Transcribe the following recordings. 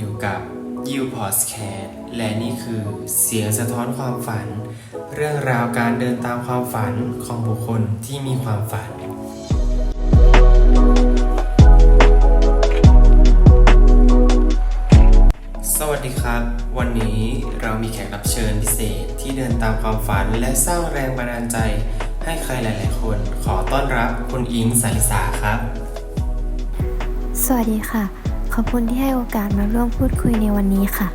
You p o d c a s t แคดและนี่คือเสียงสะท้อนความฝัน เรื่องราวการเดินตามความฝันของบุคคลที่มีความฝัน สวัสดีครับ วันนี้เรามีแขกรับเชิญพิเศษที่เดินตามความฝันและสร้างแรงบันดาลใจ ให้ใครหลาย ๆ คนขอต้อนรับคุณอิงสาริสาครับ สวัสดีค่ะ อบคุณที่ให้โอกาสมาร่วมพูดคุยในวันนี้ค่ะ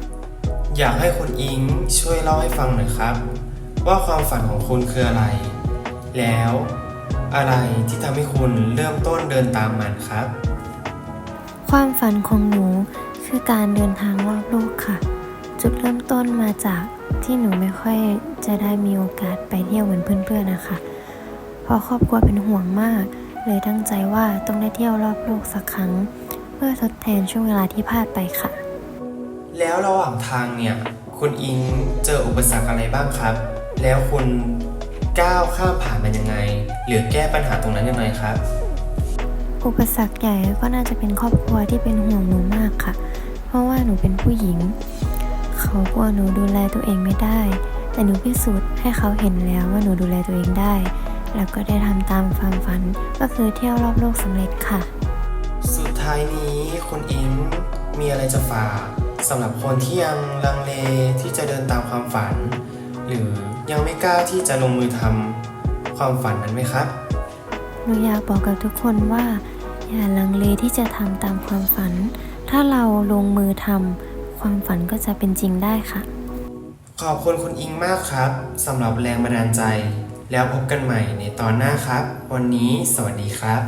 อยากให้คุณอิงช่วยเล่าให้ฟังหน่อยครับ ว่าความฝันของคุณคืออะไร แล้วอะไรที่ทำให้คุณเริ่มต้นเดินตามมันครับ ความฝันของหนูคือการเดินทางรอบโลกค่ะ จุดเริ่มต้นมาจากที่หนูไม่ค่อยจะได้มีโอกาสไปเที่ยวเหมือนเพื่อนๆนะคะเพราะครอบครัวเป็นห่วงมาก เลยตั้งใจว่าต้องได้เที่ยวรอบโลกสักครั้งเพื่อทดแทนช่วงเวลาที่พลาดไปค่ะ แล้วระหว่างทางเนี่ย คุณอิงเจออุปสรรคอะไรบ้างครับ แล้วคุณก้าวข้ามผ่านมันยังไง หรือแก้ปัญหาตรงนั้นยังไงครับ อุปสรรคใหญ่ก็น่าจะเป็นครอบครัวที่เป็นห่วงหนูมากค่ะ เพราะว่าหนูเป็นผู้หญิง เขากลัวหนูดูแลตัวเองไม่ได้ แต่หนูพิสูจน์ให้เขาเห็นแล้วว่าหนูดูแลตัวเองได้ แล้วก็ได้ทำตามความฝันก็คือเที่ยวรอบโลกสำเร็จค่ะสุด ท้ายนี้คุณอิงมีอะไรจะฝากสำหรับคนที่ยังลังเลที่จะเดินตามความฝัน หรือยังไม่กล้าที่จะลงมือทำความฝันนั้นไหมครับหนูอยากบอกกับทุกคนว่า อย่าลังเลที่จะทำตามความฝัน ถ้าเราลงมือทำความฝันก็จะเป็นจริงได้ค่ะ ขอบคุณคุณอิงมากครับสำหรับแรงบันดาลใจ แล้วพบกันใหม่ในตอนหน้าครับ วันนี้สวัสดีครับ